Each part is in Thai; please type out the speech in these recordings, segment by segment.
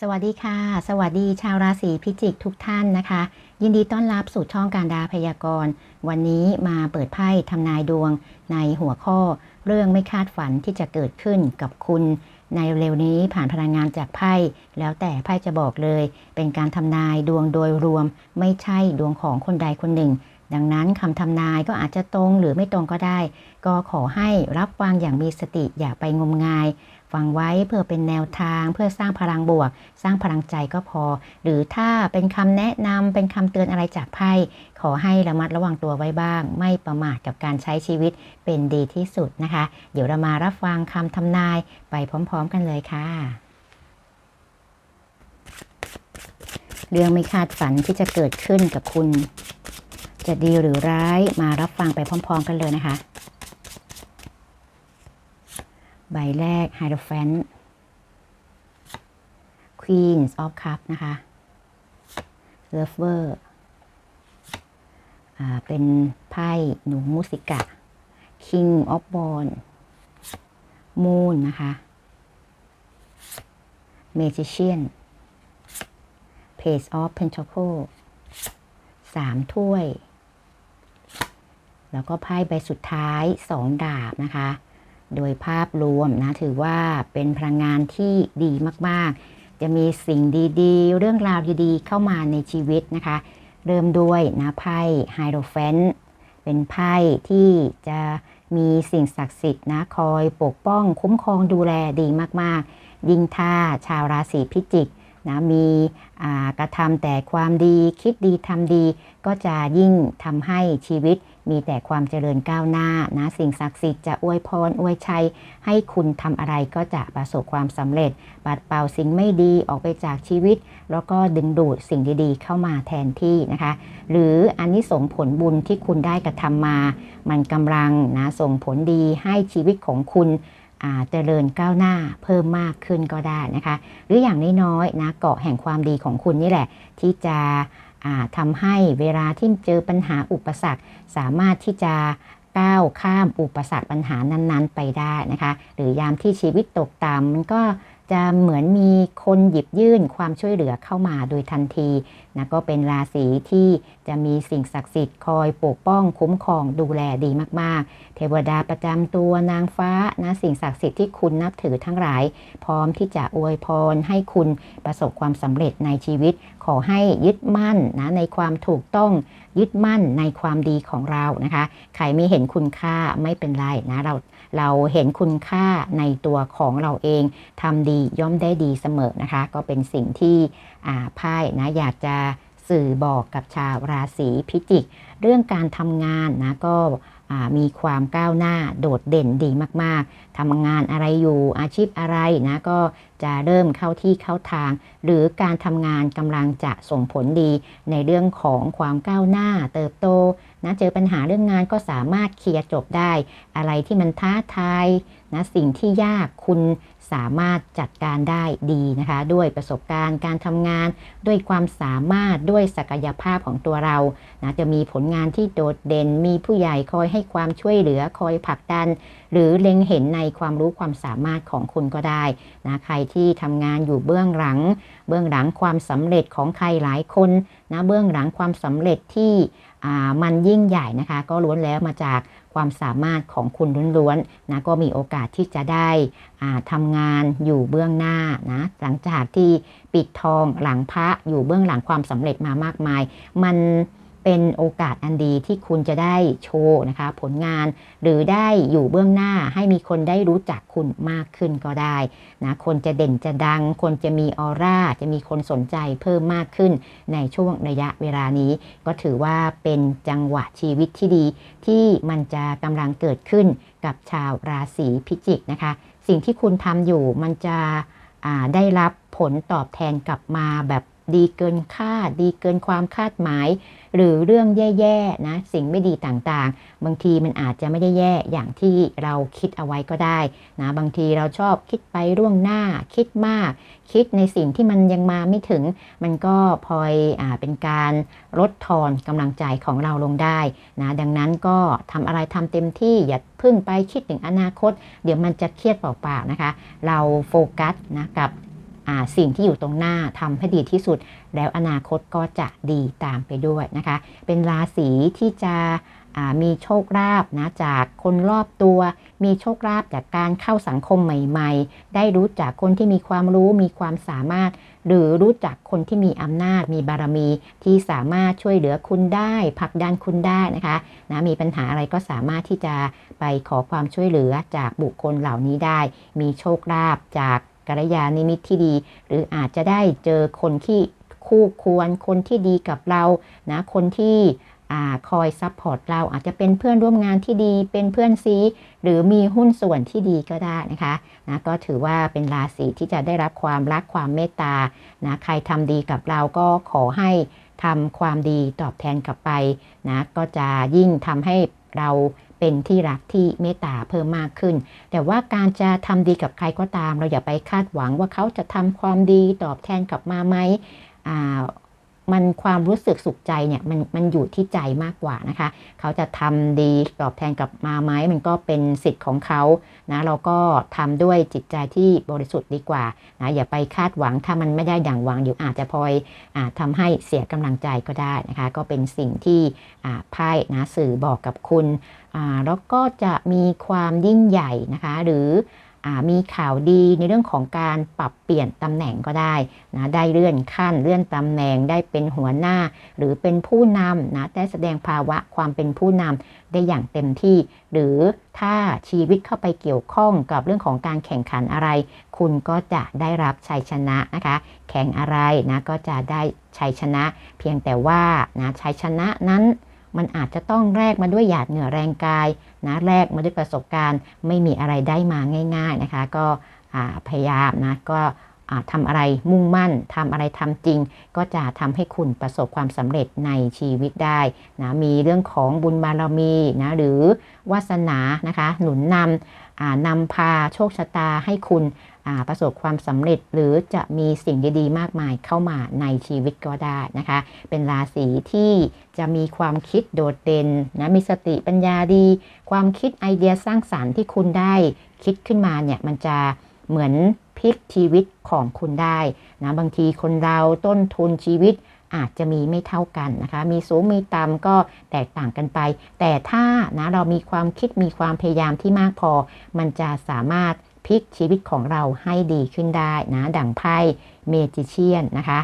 สวัสดีค่ะ สวัสดีชาวราศีพิจิกทุกท่านนะคะ ยินดีต้อนรับสู่ช่องการดาพยากรณ์ วันนี้มาเปิดไพ่ทำนายดวงในหัวข้อ เรื่องไม่คาดฝันที่จะเกิดขึ้นกับคุณ ในเร็วนี้ผ่านพลังงานจากไพ่แล้วแต่ไพ่จะบอกเลย เป็นการทำนายดวงโดยรวม ไม่ใช่ดวงของคนใดคนหนึ่ง ดังนั้นคำทำนายก็อาจจะตรงหรือไม่ตรงก็ได้ ก็ขอให้รับฟังอย่างมีสติอย่าไปงมงาย ฟังไว้เพื่อเป็นแนวทางเพื่อสร้างพลังบวก สร้างพลังใจก็พอ หรือถ้าเป็นคำแนะนำเป็นคำเตือนอะไรจากไพ่ขอให้ระมัดระวังตัวไว้บ้าง ไม่ประมาทกับการใช้ชีวิตเป็นดีที่สุดนะคะ เดี๋ยวเรามารับฟังคำทำนายไปพร้อม ๆ กันเลยค่ะเรื่องไม่คาดฝันที่จะเกิดขึ้นกับคุณ จะดีหรือร้ายมารับฟังไปพร้อม ๆ กันเลยนะคะ ใบแรก h i e r o p h a n t Queens of Cup นะคะ Lover อ่าเป็นไพ่หนูมุสิกะ King of b a l l Moon นะคะ Magician Page of Pentacle สามถ้วย แล้วก็ไพ่ใบสุดท้ายสองดาบนะคะ โดยภาพรวมนะถือว่าเป็นพลังงานที่ดีมากๆ จะมีสิ่งดีๆ เรื่องราวดีๆ เข้ามาในชีวิตนะคะ เริ่มด้วยนะไพ่ไฮโดรแฟนเป็นไพ่ที่จะมีสิ่งศักดิ์สิทธิ์นะคอยปกป้องคุ้มครองดูแลดีมากๆ ยิ่งถ้าชาวราศีพิจิกนะมีกระทำแต่ความดีคิดดีทำดี ก็จะยิ่งทำให้ชีวิต มีแต่ความเจริญก้าวหน้านะสิ่งศักดิ์สิทธิ์จะอวยพรอวยชัย ให้คุณทำอะไรก็จะประสบความสำเร็จ ปัดเป่าสิ่งไม่ดีออกไปจากชีวิต แล้วก็ดึงดูดสิ่งดีๆ เข้ามาแทนที่นะคะ หรืออันนี้ส่งผลบุญที่คุณได้กระทำมา มันกำลังนะส่งผลดีให้ชีวิตของคุณเจริญก้าวหน้าเพิ่มมากขึ้นก็ได้นะคะ หรืออย่างน้อยๆนะเกาะแห่งความดีของคุณนี่แหละ ที่จะ ทำให้เวลาที่เจอปัญหาอุปสรรค สามารถที่จะก้าวข้ามอุปสรรคปัญหานั้นๆ ไปได้นะคะ หรือยามที่ชีวิตตกต่ำมันก็จะเหมือนมีคนหยิบยื่นความช่วยเหลือเข้ามาโดยทันทีนะก็เป็นราศีที่จะมีสิ่งศักดิ์สิทธิ์คอยปกป้องคุ้มครองดูแลดีมากๆ เทวดาประจำตัวนางฟ้านะสิ่งศักดิ์สิทธิ์ที่คุณนับถือทั้งหลาย พร้อมที่จะอวยพรให้คุณประสบความสำเร็จในชีวิต ขอให้ยึดมั่นนะในความถูกต้องยึดมั่นในความดีของเรานะคะ ใครไม่เห็นคุณค่าไม่เป็นไรนะเราเราเห็นคุณค่าในตัวของเราเองทำดีย่อมได้ดีเสมอนะคะ ก็เป็นสิ่งที่ไพ่นะอยากจะสื่อบอกกับชาวราศีพิจิก เรื่องการทำงานนะก็มีความก้าวหน้าโดดเด่นดีมาก ๆทำงานอะไรอยู่อาชีพอะไรนะก็ จะเริ่มเข้าที่เข้าทาง หรือการทำงานกำลังจะส่งผลดีในเรื่องของความก้าวหน้าเติบโตนะเจอปัญหาเรื่องงานก็สามารถเคลียร์จบได้ อะไรที่มันท้าทายนะสิ่งที่ยากคุณสามารถจัดการได้ดีนะคะ ด้วยประสบการณ์การทำงาน ด้วยความสามารถด้วยศักยภาพของตัวเรานะจะมีผลงานที่โดดเด่นมีผู้ใหญ่คอยให้ความช่วยเหลือคอยผลักดัน หรือเล็งเห็นในความรู้ความสามารถของคุณก็ได้นะใครที่ทำงานอยู่เบื้องหลัง เบื้องหลังความสำเร็จของใครหลายคนนะเบื้องหลังความสำเร็จที่มันยิ่งใหญ่นะคะ ก็ล้วนแล้วมาจากความสามารถของคุณล้วนๆนะก็มีโอกาสที่จะได้ทำงานอยู่เบื้องหน้านะหลังจากที่ปิดทองหลังพระอยู่เบื้องหลังความสำเร็จมามากมาย มัน เป็นโอกาสอันดีที่คุณจะได้โชว์นะคะผลงาน หรือได้อยู่เบื้องหน้าให้มีคนได้รู้จักคุณมากขึ้นก็ได้นะคนจะเด่นจะดัง คนจะมีออร่า จะมีคนสนใจเพิ่มมากขึ้น ในช่วงระยะเวลานี้ ก็ถือว่าเป็นจังหวะชีวิตที่ดี ที่มันจะกำลังเกิดขึ้นกับชาวราศีพิจิกนะคะ สิ่งที่คุณทำอยู่มันจะได้รับผลตอบแทนกลับมาแบบ ดีเกินคาด ดีเกินความคาดหมาย หรือเรื่องแย่ๆนะสิ่งไม่ดีต่างๆ บางทีมันอาจจะไม่ได้แย่อย่างที่เราคิดเอาไว้ก็ได้นะบางทีเราชอบคิดไปร่วงหน้าคิดมาก คิดในสิ่งที่มันยังมาไม่ถึง มันก็พลอยอเป็นการลดทอนกำลังใจของเราลงได้นะดังนั้นก็ทำอะไรทำเต็มที่อย่าพึ่งไปคิดถึงอนาคต เดี๋ยวมันจะเครียดเปล่าๆนะคะ เราโฟกัสนะกับ สิ่งที่อยู่ตรงหน้าทำให้ดีที่สุด แล้วอนาคตก็จะดีตามไปด้วยนะคะ เป็นราศีที่จะมีโชคลาภนะจากคนรอบตัว มีโชคลาภจากการเข้าสังคมใหม่ๆ ได้รู้จักคนที่มีความรู้มีความสามารถ หรือรู้จักคนที่มีอำนาจมีบารมี ที่สามารถช่วยเหลือคุณได้ผลักดันคุณได้นะคะนะมีปัญหาอะไรก็สามารถที่จะไปขอความช่วยเหลือจากบุคคลเหล่านี้ได้ มีโชคลาภจาก กัลยาณมิตที่ดี หรืออาจจะได้เจอคนที่คู่ควร คนที่ดีกับเรานะคนที่อคอยซัพพอร์ตเราอาจจะเป็นเพื่อนร่วมงานที่ดีเป็นเพื่อนซีหรือมีหุ้นส่วนที่ดีก็ได้นะคะนะก็ถือว่าเป็นราศีที่จะได้รับความรักความเมตตานะใครทำดีกับเราก็ขอให้ทำความดีตอบแทนกลับไปนะก็จะยิ่งทำให้เรา เป็นที่รักที่เมตตาเพิ่มมากขึ้น แต่ว่าการจะทำดีกับใครก็ตาม เราอย่าไปคาดหวังว่าเขาจะทำความดีตอบแทนกลับมาไหม มันความรู้สึกสุขใจเนี่ยมันมันอยู่ที่ใจมากกว่านะคะ เขาจะทำดีตอบแทนกลับมาไหมมันก็เป็นสิทธิ์ของเขานะเราก็ทำด้วยจิตใจที่บริสุทธิ์ดีกว่านะอย่าไปคาดหวังถ้ามันไม่ได้ดั่งหวังอยู่อาจจะพลอยอาทำให้เสียกำลังใจก็ได้นะคะ ก็เป็นสิ่งที่อ่าไพ่นะสื่อบอกกับคุณแล้วก็จะมีความยิ่งใหญ่นะคะ หรือ มีข่าวดีในเรื่องของการปรับเปลี่ยนตำแหน่งก็ได้นะได้เลื่อนขั้นเลื่อนตำแหน่งได้เป็นหัวหน้า หรือเป็นผู้นำนะได้แสดงภาวะความเป็นผู้นำได้อย่างเต็มที่ หรือถ้าชีวิตเข้าไปเกี่ยวข้องกับเรื่องของการแข่งขันอะไร คุณก็จะได้รับชัยชนะนะคะ แข่งอะไรนะก็จะได้ชัยชนะ เพียงแต่ว่านะชัยชนะนั้นมันอาจจะต้องแลกมาด้วยหยาดเหงื่อแรงกาย นะแลกมาด้วยประสบการณ์ ไม่มีอะไรได้มาง่าย ๆนะคะ ก็พยายามนะก็ทำอะไรมุ่งมั่นทำอะไรทำจริง ก็จะทำให้คุณประสบความสำเร็จในชีวิตได้นะมีเรื่องของบุญบารมีนะหรือวาสนานะคะหนุนนำนำพาโชคชะตาให้คุณ ประสบความสำเร็จหรือจะมีสิ่งดีๆ มากมายเข้ามาในชีวิตก็ได้นะคะ เป็นราศีที่จะมีความคิดโดดเด่นนะมีสติปัญญาดี ความคิดไอเดียสร้างสารรค์ที่คุณได้คิดขึ้นมาเนี่ยมันจะเหมือนพลิกชีวิตของคุณได้นะบางทีคนเราต้นทุนชีวิตอาจจะมีไม่เท่ากันนะคะ มีสูงมีต่ำก็แตกต่างกันไป แต่ถ้านะเรามีความคิดมีความพยายามที่มากพอ มันจะสามารถ พลิกชีวิตของเราให้ดีขึ้นได้นะ ดั่งไพ่เมจิเชียนนะคะ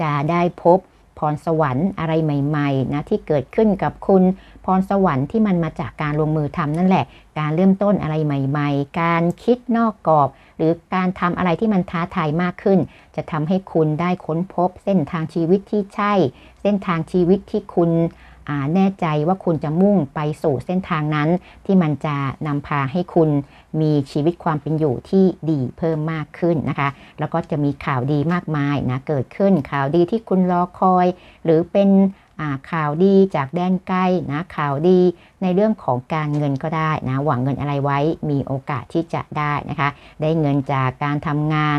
จะได้พบพรสวรรค์อะไรใหม่ ๆ นะ ที่เกิดขึ้นกับคุณ พรสวรรค์ที่มันมาจากการลงมือทำนั่นแหละ การเริ่มต้นอะไรใหม่ ๆ การคิดนอกกรอบ หรือการทำอะไรที่มันท้าทายมากขึ้น จะทำให้คุณได้ค้นพบ เส้นทางชีวิตที่ใช่ เส้นทางชีวิตที่คุณแน่ใจว่าคุณจะมุ่งไปสู่เส้นทางนั้น ที่มันจะนำพาให้คุณมีชีวิตความเป็นอยู่ที่ดีเพิ่มมากขึ้นนะคะ แล้วก็จะมีข่าวดีมากมายนะเกิดขึ้นข่าวดีที่คุณรอคอย หรือเป็น ข่าวดีจากแดนไกลนะข่าวดีในเรื่องของการเงินก็ได้นะหวังเงินอะไรไว้มีโอกาสที่จะได้นะคะ ได้เงินจากการทำงาน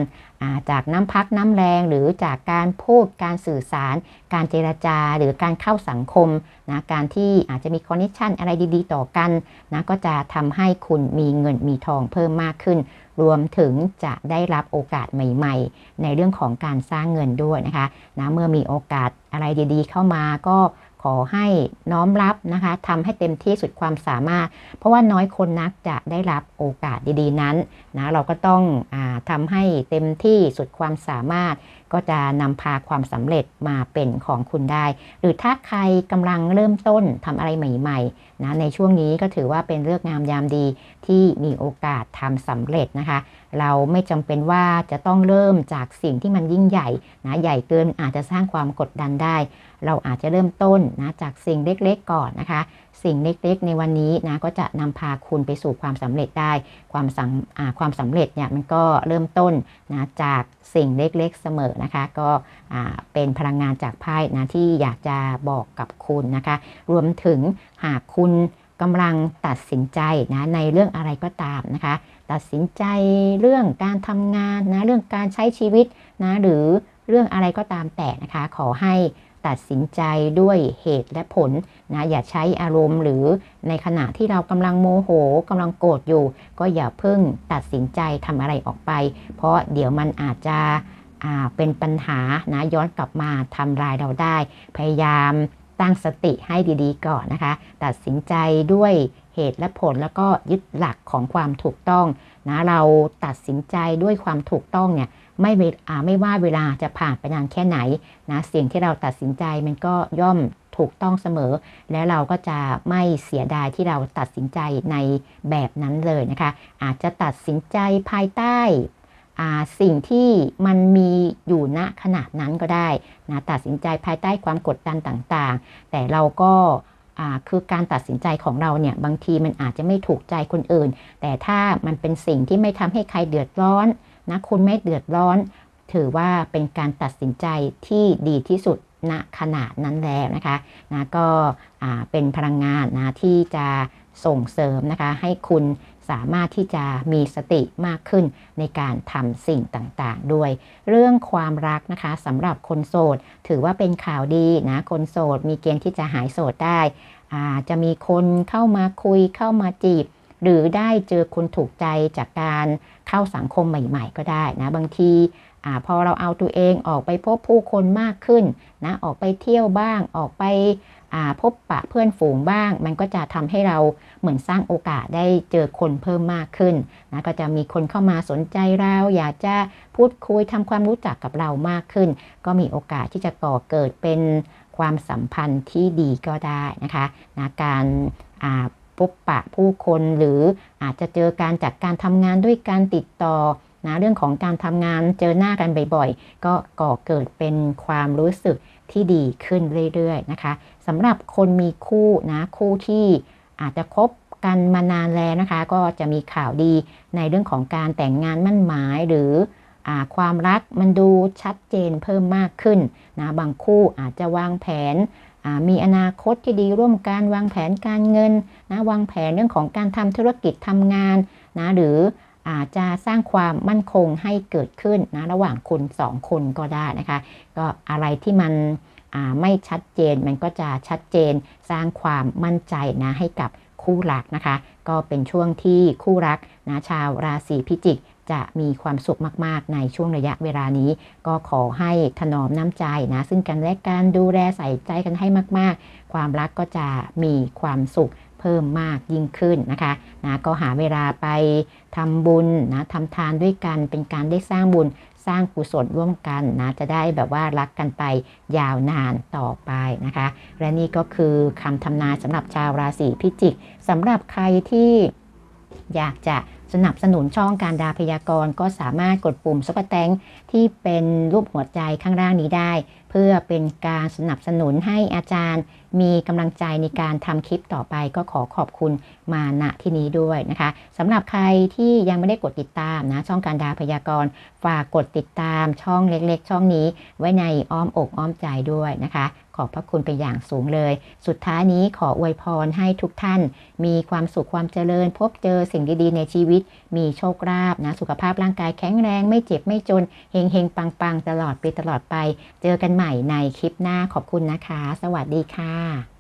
จากน้ำพักน้ำแรงหรือจากการพูดการสื่อสาร การเจรจาหรือการเข้าสังคมนะการที่อาจจะมีคอนเนคชันอะไรดี ๆ ต่อกันนะก็จะทำให้คุณมีเงินมีทองเพิ่มมากขึ้น รวมถึงจะได้รับโอกาสใหม่ ๆ ในเรื่องของการสร้างเงินด้วยนะคะนะเมื่อมีโอกาสอะไรดี ๆ เข้ามาก็ ขอให้น้อมรับนะคะทำให้เต็มที่สุดความสามารถ เพราะว่าน้อยคนนักจะได้รับโอกาสดีๆนั้นนะเราก็ต้องอทำให้เต็มที่สุดความสามารถ ก็จะนำพาความสำเร็จมาเป็นของคุณได้ หรือถ้าใครกำลังเริ่มต้นทำอะไรใหม่ๆนะในช่วงนี้ก็ถือว่าเป็นเรื่องงามยามดีที่มีโอกาสทำสำเร็จนะคะ เราไม่จำเป็นว่าจะต้องเริ่มจากสิ่งที่มันยิ่งใหญ่นะใหญ่เกินอาจจะสร้างความกดดันได้ เราอาจจะเริ่มต้นนะจากสิ่งเล็กๆ ก่อนนะคะสิ่งเล็กๆ ในวันนี้นะก็จะนำพาคุณไปสู่ความสำเร็จได้ ความสำความสำเร็จเนี่ยมันก็เริ่มต้นนะจากสิ่งเล็กๆเสมอนะคะ ก็เป็นพลังงานจากไพ่นะที่อยากจะบอกกับคุณนะคะ รวมถึงหากคุณกำลังตัดสินใจนะในเรื่องอะไรก็ตามนะคะ ตัดสินใจเรื่องการทำงานนะเรื่องการใช้ชีวิตนะหรือเรื่องอะไรก็ตามแต่นะคะ ขอให้ตัดสินใจด้วยเหตุและผลนะอย่าใช้อารมณ์หรือในขณะที่เรากำลังโมโหกำลังโกรธอยู่ ก็อย่าเพิ่งตัดสินใจทำอะไรออกไป เพราะเดี๋ยวมันอาจจะ เป็นปัญหานะย้อนกลับมาทำลายเราได้ พยายามตั้งสติให้ดีๆก่อนนะคะ ตัดสินใจด้วยเหตุและผลแล้วก็ยึดหลักของความถูกต้องนะเราตัดสินใจด้วยความถูกต้องเนี่ยไม่เวอ่าไม่ว่าเวลาจะผ่านไปนานแค่ไหนนะสิ่งที่เราตัดสินใจมันก็ย่อมถูกต้องเสมอ และเราก็จะไม่เสียดายที่เราตัดสินใจในแบบนั้นเลยนะคะ อาจจะตัดสินใจภายใต้ สิ่งที่มันมีอยู่ณขนาดนั้นก็ได้นะตัดสินใจภายใต้ความกดดันต่างๆ แต่เราก็คือการตัดสินใจของเราเนี่ยบางทีมันอาจจะไม่ถูกใจคนอื่น แต่ถ้ามันเป็นสิ่งที่ไม่ทำให้ใครเดือดร้อนนะคุณไม่เดือดร้อน ถือว่าเป็นการตัดสินใจที่ดีที่สุดณขนาดนั้นแล้วนะคะนะก็เป็นพลังงานนะที่จะส่งเสริมนะคะให้คุณ สามารถที่จะมีสติมากขึ้นในการทำสิ่งต่างๆ ด้วย เรื่องความรักนะคะสำหรับคนโสด ถือว่าเป็นข่าวดีนะคนโสด มีเกณฑ์ที่จะหายโสดได้อ่าจะมีคนเข้ามาคุยเข้ามาจีบ หรือได้เจอคนถูกใจจากการเข้าสังคมใหม่ ๆ ก็ได้นะบางทีอาพอเราเอาตัวเองออกไปพบผู้คนมากขึ้นนะออกไปเที่ยวบ้างออกไป พบปะเพื่อนฝูงบ้าง มันก็จะทำให้เราเหมือนสร้างโอกาสได้เจอคนเพิ่มมากขึ้นนะก็จะมีคนเข้ามาสนใจเรา อยากจะพูดคุยทำความรู้จักกับเรามากขึ้น ก็มีโอกาสที่จะก่อเกิดเป็นความสัมพันธ์ที่ดีก็ได้นะคะนะการพบปะผู้คนหรืออาจจะเจอการจากการทำงานด้วยการติดต่อนะเรื่องของการทำงานเจอหน้ากันบ่อยๆ ก็ก่อเกิดเป็นความรู้สึก ที่ดีขึ้นเรื่อยๆนะคะสำหรับคนมีคู่นะคู่ที่อาจจะคบกันมานานแล้วนะคะ ก็จะมีข่าวดีในเรื่องของการแต่งงานมั่นหมายหรืออความรักมันดูชัดเจนเพิ่มมากขึ้นนะบางคู่อาจจะวางแผนมีอนาคตที่ดีร่วมกันวางแผนการเงินนะวางแผนเรื่องของการทำธุรกิจทำงานนะหรือ จจะสร้างความมั่นคงให้เกิดขึ้นนะระหว่างคุณสองคนก็ได้นะคะ ก็อะไรที่มันไม่ชัดเจนมันก็จะชัดเจนสร้างความมั่นใจนะให้กับคู่รักนะคะ ก็เป็นช่วงที่คู่รักนะชาวราศีพิจิกจะมีความสุขมาก ๆ ในช่วงระยะเวลานี้ ก็ขอให้ถนอมน้ำใจนะ ซึ่งกันและการดูแลใส่ใจกันให้มาก ๆ ความรักก็จะมีความสุข เพิ่มมากยิ่งขึ้นนะคะนะก็หาเวลาไปทำบุญนะทำทานด้วยกันเป็นการได้สร้างบุญสร้างกุศลร่วมกันนะจะได้แบบว่ารักกันไปยาวนานต่อไปนะคะ และนี่ก็คือคำทำนายสำหรับชาวราศีพิจิกสำหรับใครที่อยากจะสนับสนุนช่องการดาพยากรณ์ก็สามารถกดปุ่มซุปเปอร์แตงที่เป็นรูปหัวใจข้างล่างนี้ได้ เพื่อเป็นการสนับสนุนให้อาจารย์ มีกำลังใจในการทำคลิปต่อไปก็ขอขอบคุณมาณที่นี้ด้วยนะคะสำหรับใครที่ยังไม่ได้กดติดตามนะช่องการดาพยากรณ์ฝากกดติดตามช่องเล็กๆ ช่องนี้ ไว้ในอ้อมอกอ้อมใจด้วยนะคะ ขอบพระคุณเป็นอย่างสูงเลย สุดท้ายนี้ขออวยพรให้ทุกท่าน มีความสุขความเจริญ พบเจอสิ่งดีๆ ในชีวิต มีโชคลาภนะสุขภาพร่างกายแข็งแรงไม่เจ็บไม่จนเฮงเฮงปังปังตลอดไปตลอดไป เจอกันใหม่ในคลิปหน้าขอบคุณนะคะ สวัสดีค่ะ